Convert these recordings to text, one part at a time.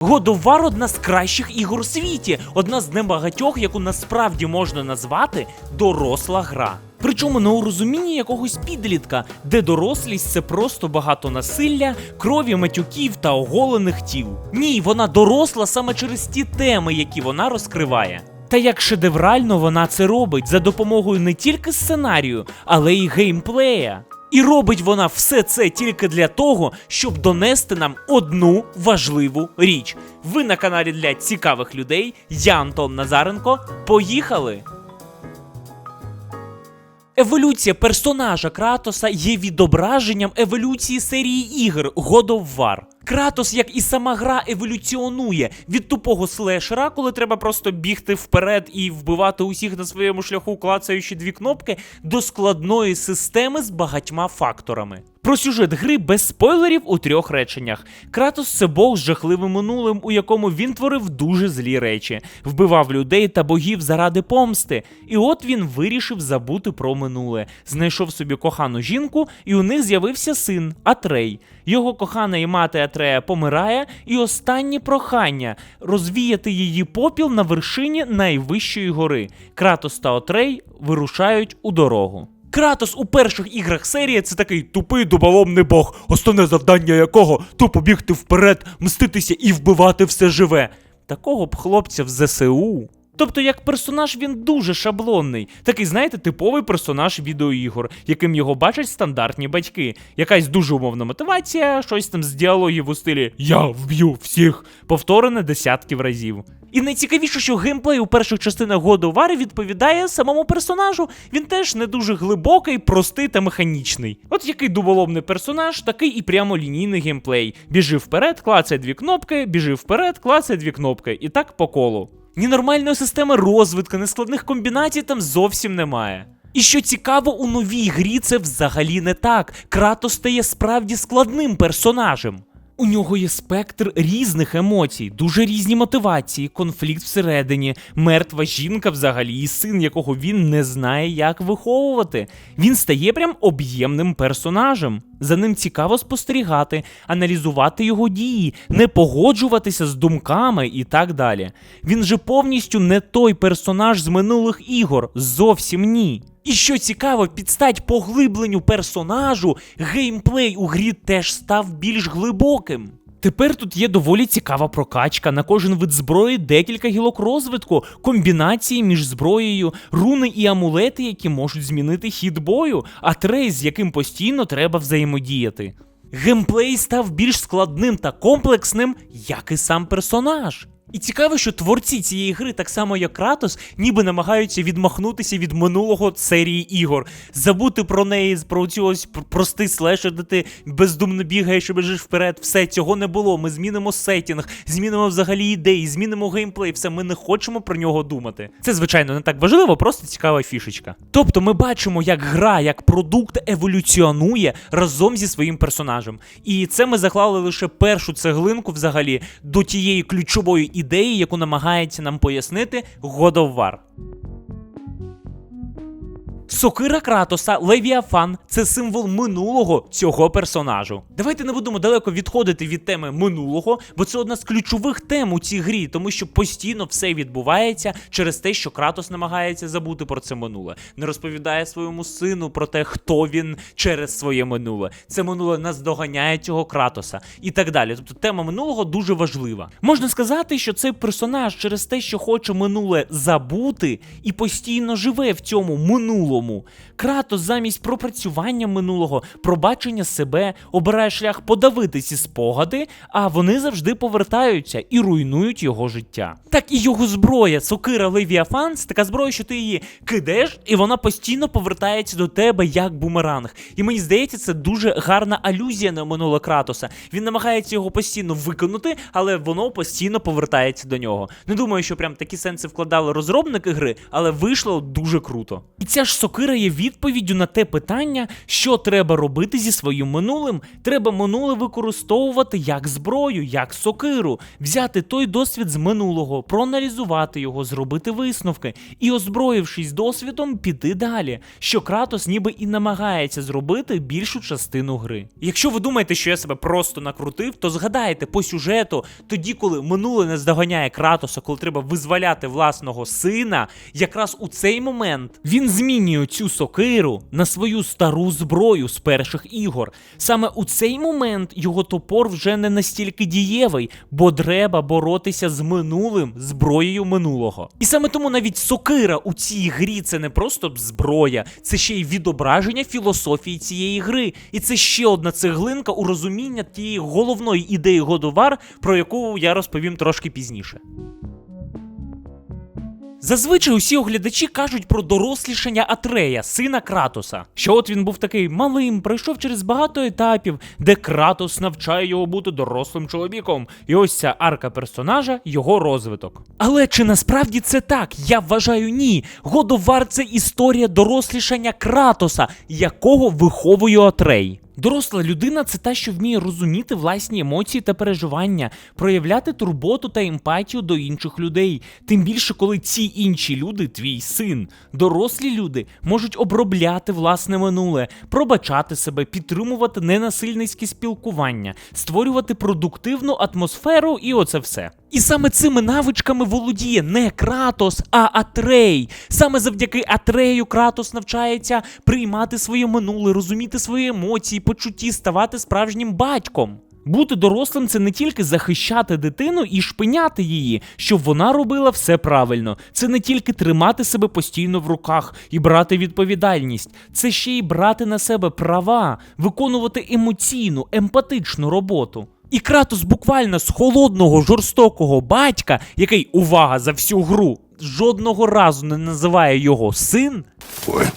God of War одна з кращих ігор у світі, одна з небагатьох, яку насправді можна назвати доросла гра. Причому не у розумінні якогось підлітка, де дорослість це просто багато насилля, крові, матюків та оголених тіл. Ні, вона доросла саме через ті теми, які вона розкриває. Та як шедеврально вона це робить за допомогою не тільки сценарію, але й геймплея. І робить вона все це тільки для того, щоб донести нам одну важливу річ. Ви на каналі для цікавих людей. Я Антон Назаренко. Поїхали! Еволюція персонажа Кратоса є відображенням еволюції серії ігор God of War. Кратос, як і сама гра, еволюціонує від тупого слешера, коли треба просто бігти вперед і вбивати усіх на своєму шляху, клацаючи дві кнопки, до складної системи з багатьма факторами. Про сюжет гри без спойлерів у трьох реченнях. Кратос це бог з жахливим минулим, у якому він творив дуже злі речі, вбивав людей та богів заради помсти. І от він вирішив забути про минуле, знайшов собі кохану жінку, і у них з'явився син Атрей. Його кохана і мати Атрея помирає, і останнє прохання розвіяти її попіл на вершині найвищої гори. Кратос та Атрей вирушають у дорогу. Кратос у перших іграх серії це такий тупий дуболомний бог, основне завдання якого тупо бігти вперед, мститися і вбивати все живе. Такого б хлопця в ЗСУ. Тобто, як персонаж він дуже шаблонний, такий, знаєте, типовий персонаж відеоігор, яким його бачать стандартні батьки. Якась дуже умовна мотивація, щось там з діалогів у стилі Я вб'ю всіх, повторене десятків разів. І найцікавіше, що геймплей у перших частинах God of відповідає самому персонажу. Він теж не дуже глибокий, простий та механічний. От який дуболомний персонаж, такий і прямолінійний геймплей. Біжи вперед, клацай дві кнопки, біжи вперед, клацай дві кнопки. І так по колу. Ні нормальної системи розвитку, ні складних комбінацій там зовсім немає. І що цікаво, у новій грі це взагалі не так. Кратос стає справді складним персонажем. У нього є спектр різних емоцій, дуже різні мотивації, конфлікт всередині, мертва жінка взагалі, і син, якого він не знає, як виховувати. Він стає прям об'ємним персонажем. За ним цікаво спостерігати, аналізувати його дії, не погоджуватися з думками і так далі. Він же повністю не той персонаж з минулих ігор, зовсім ні. І що цікаво, підстать поглибленню персонажу, геймплей у грі теж став більш глибоким. Тепер тут є доволі цікава прокачка. На кожен вид зброї декілька гілок розвитку, комбінації між зброєю, руни і амулети, які можуть змінити хід бою, а трейс, з яким постійно треба взаємодіяти. Геймплей став більш складним та комплексним, як і сам персонаж. І цікаво, що творці цієї гри, так само як Кратос, ніби намагаються відмахнутися від минулого серії ігор, забути про неї, про цю ось простий слешер, де ти бездумно бігаєш і біжиш вперед. Все цього не було. Ми змінимо сетінг, змінимо взагалі ідеї, змінимо геймплей. Все, ми не хочемо про нього думати. Це звичайно не так важливо, просто цікава фішечка. Тобто, ми бачимо, як гра, як продукт еволюціонує разом зі своїм персонажем. І це ми заклали лише першу цеглинку взагалі до тієї ключової ідеї, яку намагається нам пояснити God of War. Сокира Кратоса Левіафан це символ минулого цього персонажу. Давайте не будемо далеко відходити від теми минулого, бо це одна з ключових тем у цій грі, тому що постійно все відбувається через те, що Кратос намагається забути про це минуле, не розповідає своєму сину про те, хто він через своє минуле. Це минуле наздоганяє цього Кратоса і так далі. Тобто тема минулого дуже важлива. Можна сказати, що цей персонаж через те, що хоче минуле забути, і постійно живе в цьому минулому. como Кратос замість пропрацювання минулого, пробачення себе, обирає шлях подавити ці спогади, а вони завжди повертаються і руйнують його життя. Так і його зброя, сокира Левіафан, це така зброя, що ти її кидаєш, і вона постійно повертається до тебе як бумеранг. І мені здається, це дуже гарна алюзія на минуле Кратоса. Він намагається його постійно виконати, але воно постійно повертається до нього. Не думаю, що прям такі сенси вкладали розробники гри, але вийшло дуже круто. І ця ж сокира є відповіддю на те питання, що треба робити зі своїм минулим. Треба минуле використовувати як зброю, як сокиру, взяти той досвід з минулого, проаналізувати його, зробити висновки і, озброївшись досвідом, піти далі. Що Кратос ніби і намагається зробити більшу частину гри. Якщо ви думаєте, що я себе просто накрутив, то згадайте по сюжету, тоді, коли минуле не здоганяє Кратоса, коли треба визволяти власного сина, якраз у цей момент він змінює цю сокиру на свою стару зброю з перших ігор. Саме у цей момент його топор вже не настільки дієвий, бо треба боротися з минулим зброєю минулого. І саме тому навіть сокира у цій грі це не просто зброя, це ще й відображення філософії цієї гри. І це ще одна цеглинка у розуміння тієї головної ідеї Годовар, про яку я розповім трошки пізніше. Зазвичай усі оглядачі кажуть про дорослішання Атрея, сина Кратоса. Що от він був такий малим, пройшов через багато етапів, де Кратос навчає його бути дорослим чоловіком. І ось ця арка персонажа його розвиток. Але чи насправді це так? Я вважаю ні. Годовар це історія дорослішання Кратоса, якого виховує Атрей. Доросла людина це та, що вміє розуміти власні емоції та переживання, проявляти турботу та емпатію до інших людей. Тим більше, коли ці інші люди, твій син, дорослі люди, можуть обробляти власне минуле, пробачати себе, підтримувати ненасильницьке спілкування, створювати продуктивну атмосферу і оце все. І саме цими навичками володіє не Кратос, а Атрей. Саме завдяки Атрею Кратос навчається приймати своє минуле, розуміти свої емоції, почутті, ставати справжнім батьком. Бути дорослим це не тільки захищати дитину і шпиняти її, щоб вона робила все правильно. Це не тільки тримати себе постійно в руках і брати відповідальність, це ще й брати на себе права, виконувати емоційну, емпатичну роботу. І Кратос буквально з холодного жорстокого батька, який, увага, за всю гру жодного разу не називає його син, Boy.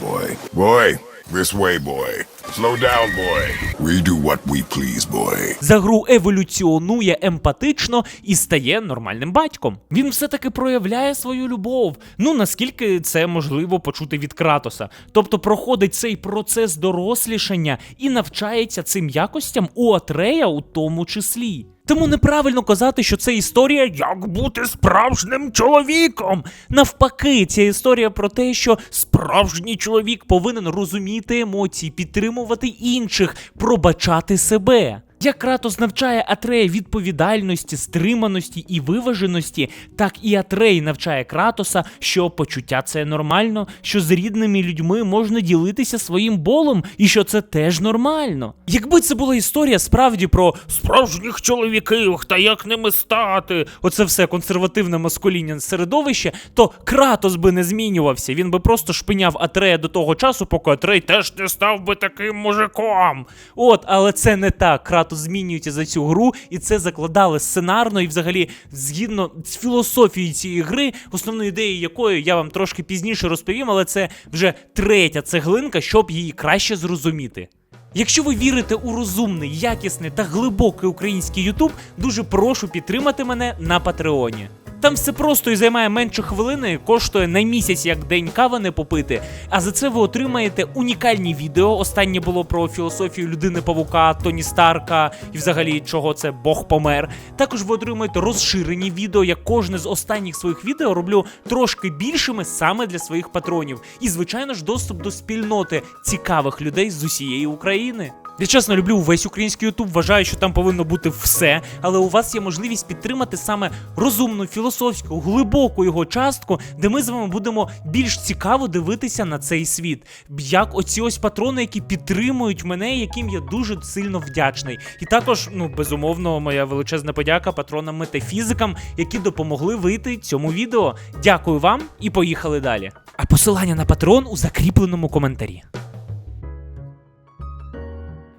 Boy. Boy. This way, boy. Slow down, boy. We do what we please, boy. за гру еволюціонує емпатично і стає нормальним батьком. Він все-таки проявляє свою любов. Ну наскільки це можливо почути від Кратоса. Тобто проходить цей процес дорослішання і навчається цим якостям у Атрея у тому числі. Тому неправильно казати, що це історія як бути справжнім чоловіком. Навпаки, ця історія про те, що справжній чоловік повинен розуміти емоції, підтримувати інших, пробачати себе. Як Кратос навчає Атрея відповідальності, стриманості і виваженості, так і Атрей навчає Кратоса, що почуття це нормально, що з рідними людьми можна ділитися своїм болом, і що це теж нормально. Якби це була історія справді про справжніх чоловіків та як ними стати, оце все консервативне маскулінне середовище, то Кратос би не змінювався. Він би просто шпиняв Атрея до того часу, поки Атрей теж не став би таким мужиком. От, але це не так. Кратос змінюється за цю гру, і це закладали сценарно і взагалі згідно з філософією цієї гри, основною ідеєю якої я вам трошки пізніше розповім, але це вже третя цеглинка, щоб її краще зрозуміти. Якщо ви вірите у розумний, якісний та глибокий український Ютуб, дуже прошу підтримати мене на Патреоні. Там все просто і займає менше хвилини, коштує на місяць як день кави не попити. А за це ви отримаєте унікальні відео. Останнє було про філософію людини павука, Тоні Старка і взагалі чого це Бог помер. Також ви отримаєте розширені відео. Я кожне з останніх своїх відео роблю трошки більшими саме для своїх патронів. І, звичайно ж, доступ до спільноти цікавих людей з усієї України. Я чесно люблю весь український Ютуб, вважаю, що там повинно бути все, але у вас є можливість підтримати саме розумну, філософську, глибоку його частку, де ми з вами будемо більш цікаво дивитися на цей світ. Як оці ось патрони, які підтримують мене, яким я дуже сильно вдячний. І також, ну безумовно, моя величезна подяка патронам метафізикам, які допомогли вийти цьому відео. Дякую вам і поїхали далі. А посилання на патрон у закріпленому коментарі.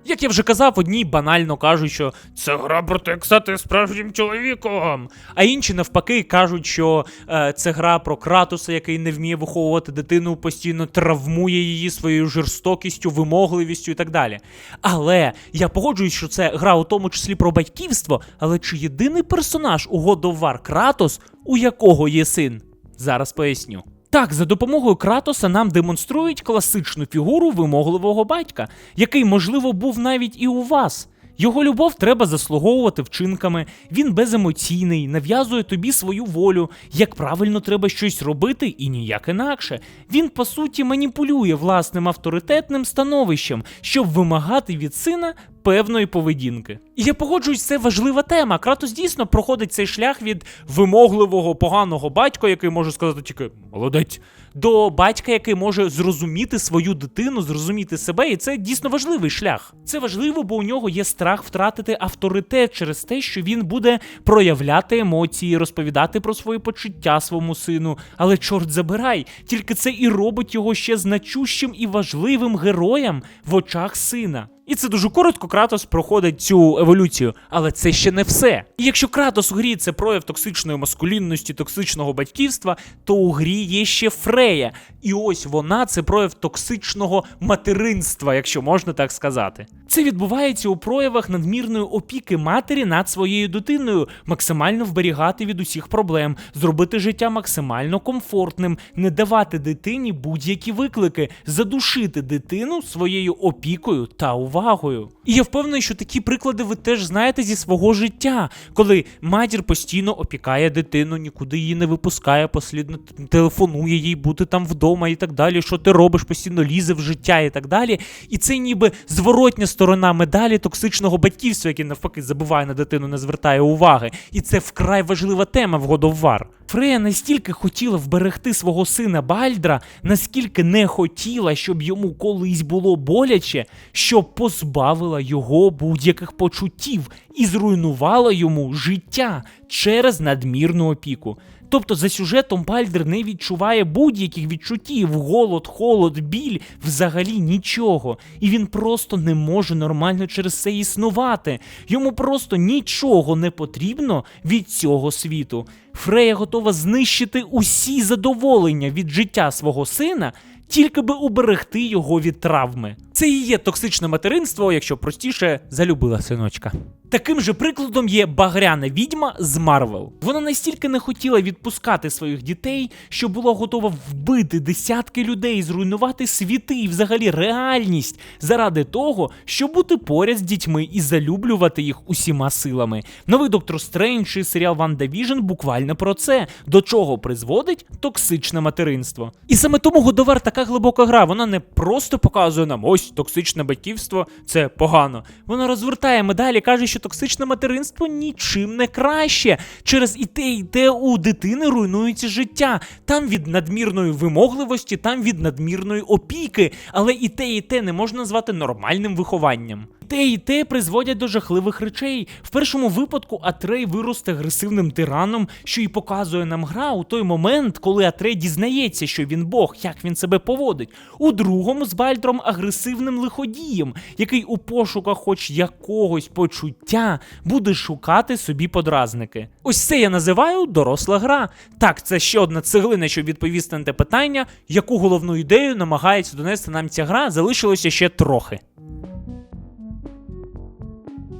Як я вже казав, одні банально кажуть, що це гра про те, як стати справжнім чоловіком. А інші навпаки кажуть, що е, це гра про Кратуса, який не вміє виховувати дитину, постійно травмує її своєю жорстокістю, вимогливістю і так далі. Але я погоджуюсь, що це гра у тому числі про батьківство. Але чи єдиний персонаж у God of War Кратос, у якого є син? Зараз поясню. Так, за допомогою Кратоса нам демонструють класичну фігуру вимогливого батька, який, можливо, був навіть і у вас. Його любов треба заслуговувати вчинками. Він беземоційний, нав'язує тобі свою волю, як правильно треба щось робити і ніяк інакше. Він по суті маніпулює власним авторитетним становищем, щоб вимагати від сина певної поведінки. І я погоджуюсь, це важлива тема. Кратос дійсно проходить цей шлях від вимогливого поганого батька, який може сказати тільки молодець, до батька, який може зрозуміти свою дитину, зрозуміти себе, і це дійсно важливий шлях. Це важливо, бо у нього є страх втратити авторитет через те, що він буде проявляти емоції, розповідати про свої почуття своєму сину. Але чорт забирай, тільки це і робить його ще значущим і важливим героєм в очах сина. І це дуже коротко, Кратос проходить цю еволюцію, але це ще не все. І якщо Кратос у грі це прояв токсичної маскулінності, токсичного батьківства, то у грі є ще Фрея. І ось вона це прояв токсичного материнства, якщо можна так сказати. Це відбувається у проявах надмірної опіки матері над своєю дитиною, максимально вберігати від усіх проблем, зробити життя максимально комфортним, не давати дитині будь-які виклики, задушити дитину своєю опікою та увагою. І я впевнений, що такі приклади ви теж знаєте зі свого життя, коли матір постійно опікає дитину, нікуди її не випускає, послідно телефонує їй бути там вдома і так далі. Що ти робиш, постійно лізе в життя і так далі. І це ніби зворотня сторона медалі токсичного батьківства, яке навпаки забуває на дитину, не звертає уваги. І це вкрай важлива тема в God. Фрея настільки хотіла вберегти свого сина Бальдра, наскільки не хотіла, щоб йому колись було боляче, що позбавила його будь-яких почуттів і зруйнувала йому життя через надмірну опіку. Тобто за сюжетом Бальдер не відчуває будь-яких відчуттів, голод, холод, біль, взагалі нічого. І він просто не може нормально через це існувати. Йому просто нічого не потрібно від цього світу. Фрея готова знищити усі задоволення від життя свого сина, тільки би уберегти його від травми. Це і є токсичне материнство, якщо простіше, залюбила синочка. Таким же прикладом є багряна відьма з Марвел. Вона настільки не хотіла відпускати своїх дітей, що була готова вбити десятки людей, зруйнувати світи і взагалі реальність заради того, щоб бути поряд з дітьми і залюблювати їх усіма силами. Новий Доктор Стрендж і серіал Ван Віжн буквально про це, до чого призводить токсичне материнство. І саме тому Годовар така глибока гра. Вона не просто показує нам ось токсичне батьківство, це погано. Вона розвертає медалі, каже, що токсичне материнство нічим не краще. Через і те, і те у дитини руйнується життя. Там від надмірної вимогливості, там від надмірної опіки. Але і те, і те не можна назвати нормальним вихованням. Те і те призводять до жахливих речей. В першому випадку Атрей виросте агресивним тираном, що і показує нам гра у той момент, коли Атрей дізнається, що він Бог, як він себе поводить. У другому з Бальдром агресивним лиходієм, який у пошуках хоч якогось почуття буде шукати собі подразники. Ось це я називаю доросла гра. Так, це ще одна цеглина, щоб відповісти на те питання, яку головну ідею намагається донести нам ця гра, залишилося ще трохи.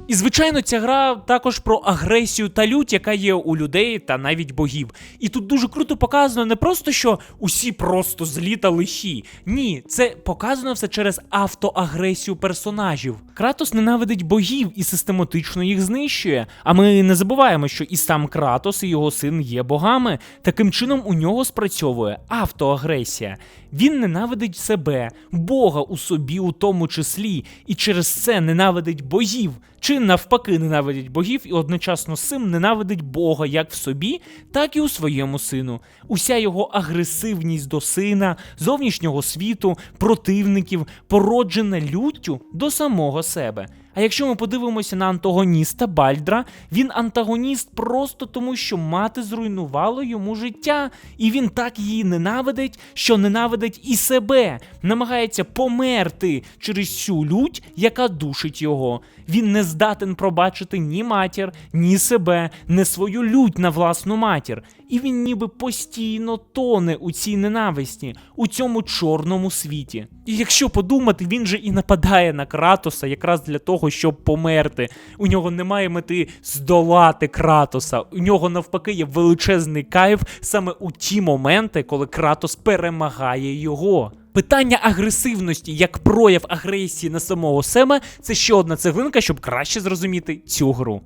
І звичайно, ця гра також про агресію та лють, яка є у людей та навіть богів. І тут дуже круто показано не просто, що усі просто злі та лихі. Ні, це показано все через автоагресію персонажів. Кратос ненавидить богів і систематично їх знищує. А ми не забуваємо, що і сам Кратос, і його син є богами. Таким чином у нього спрацьовує автоагресія. Він ненавидить себе, Бога у собі у тому числі, і через це ненавидить богів. Чи навпаки ненавидить богів і одночасно з цим ненавидить Бога як в собі, так і у своєму сину. Уся його агресивність до сина, зовнішнього світу, противників, породжена люттю до самого себе. А якщо ми подивимося на антагоніста Бальдра, він антагоніст просто тому, що мати зруйнувала йому життя, і він так її ненавидить, що ненавидить і себе, намагається померти через цю лють, яка душить його. Він не здатен пробачити ні матір, ні себе, не свою лють на власну матір. І він ніби постійно тоне у цій ненависті, у цьому чорному світі. І якщо подумати, він же і нападає на Кратоса якраз для того, того, щоб померти. У нього немає мети здолати Кратоса. У нього навпаки є величезний кайф саме у ті моменти, коли Кратос перемагає його. Питання агресивності як прояв агресії на самого себе це ще одна цеглинка, щоб краще зрозуміти цю гру.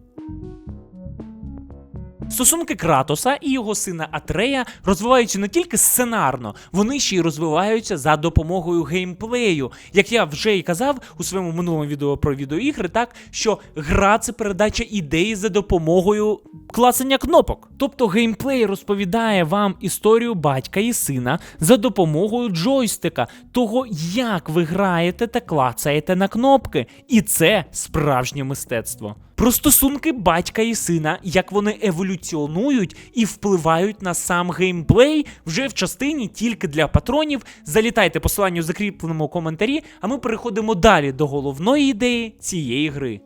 Стосунки Кратоса і його сина Атрея розвиваються не тільки сценарно, вони ще й розвиваються за допомогою геймплею. Як я вже і казав у своєму минулому відео про відеоігри, так що гра це передача ідеї за допомогою клацання кнопок. Тобто геймплей розповідає вам історію батька і сина за допомогою джойстика, того, як ви граєте та клацаєте на кнопки. І це справжнє мистецтво. Про стосунки батька і сина, як вони еволюціонують і впливають на сам геймплей вже в частині тільки для патронів. Залітайте посилання у закріпленому коментарі, а ми переходимо далі до головної ідеї цієї гри.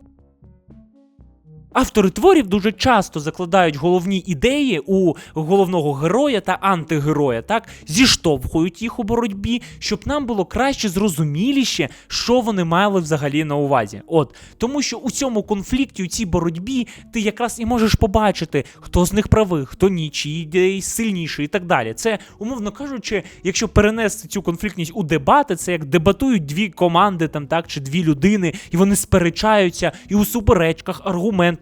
Автори творів дуже часто закладають головні ідеї у головного героя та антигероя, так зіштовхують їх у боротьбі, щоб нам було краще зрозуміліше, що вони мали взагалі на увазі. От тому, що у цьому конфлікті, у цій боротьбі, ти якраз і можеш побачити, хто з них правий, хто ні, чиї ідеї сильніший і так далі. Це, умовно кажучи, якщо перенести цю конфліктність у дебати, це як дебатують дві команди, там так чи дві людини, і вони сперечаються і у суперечках,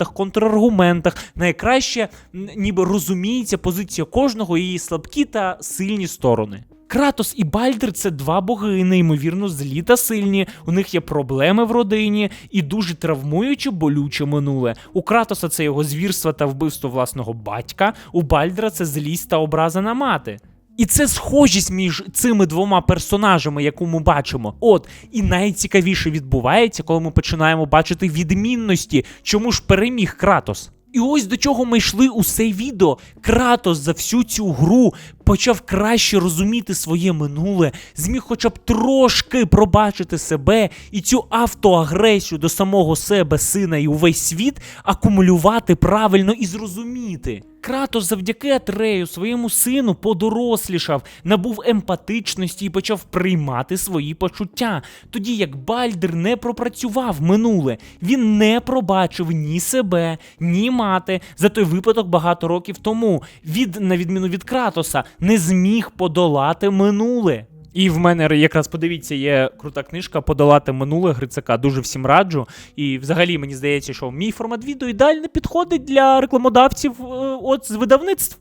аргументах, контраргументах найкраще ніби розуміється позиція кожного, її слабкі та сильні сторони. Кратос і Бальдер це два боги, неймовірно злі та сильні. У них є проблеми в родині і дуже травмуюче болюче минуле. У Кратоса це його звірство та вбивство власного батька, у Бальдера це злість та образа на мати. І це схожість між цими двома персонажами, яку ми бачимо. От, і найцікавіше відбувається, коли ми починаємо бачити відмінності, чому ж переміг Кратос. І ось до чого ми йшли у цей відео. Кратос за всю цю гру почав краще розуміти своє минуле, зміг хоча б трошки пробачити себе і цю автоагресію до самого себе, сина і увесь світ акумулювати правильно і зрозуміти. Кратос завдяки Атрею, своєму сину, подорослішав, набув емпатичності і почав приймати свої почуття. Тоді як Бальдер не пропрацював минуле, він не пробачив ні себе, ні мати за той випадок багато років тому. Від, на відміну від Кратоса, не зміг подолати минуле. І в мене якраз подивіться, є крута книжка Подолати минуле Грицака. Дуже всім раджу. І взагалі мені здається, що мій формат відео ідеально підходить для рекламодавців е, от з видавництв.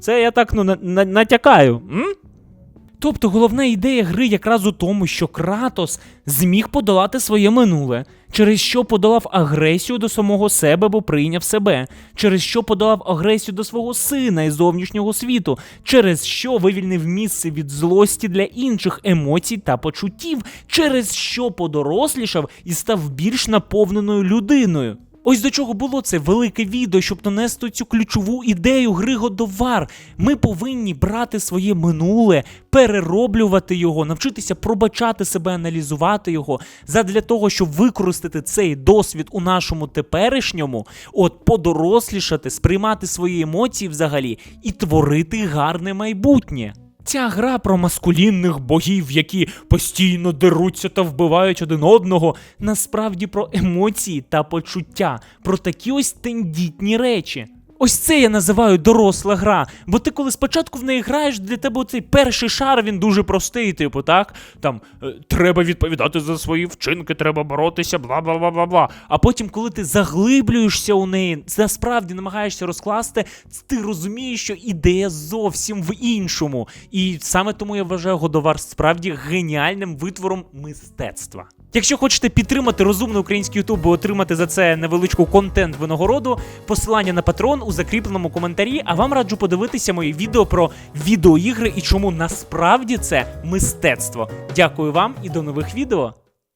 Це я так ну на- натякаю. М? Тобто головна ідея гри якраз у тому, що Кратос зміг подолати своє минуле, через що подолав агресію до самого себе, бо прийняв себе, через що подолав агресію до свого сина і зовнішнього світу, через що вивільнив місце від злості для інших емоцій та почуттів, через що подорослішав і став більш наповненою людиною. Ось до чого було це велике відео, щоб донести цю ключову ідею гри Годовар. Ми повинні брати своє минуле, перероблювати його, навчитися пробачати себе, аналізувати його, задля того, щоб використати цей досвід у нашому теперішньому, от подорослішати, сприймати свої емоції взагалі і творити гарне майбутнє. Ця гра про маскулінних богів, які постійно деруться та вбивають один одного, насправді про емоції та почуття, про такі ось тендітні речі. Ось це я називаю доросла гра. Бо ти коли спочатку в неї граєш, для тебе цей перший шар він дуже простий, типу, так? Там е, треба відповідати за свої вчинки, треба боротися, бла бла бла бла бла. А потім, коли ти заглиблюєшся у неї, насправді намагаєшся розкласти, ти розумієш, що ідея зовсім в іншому. І саме тому я вважаю Годовар справді геніальним витвором мистецтва. Якщо хочете підтримати розумний український ютуб і отримати за це невеличку контент винагороду, посилання на патрон у закріпленому коментарі. А вам раджу подивитися мої відео про відеоігри і чому насправді це мистецтво. Дякую вам і до нових відео.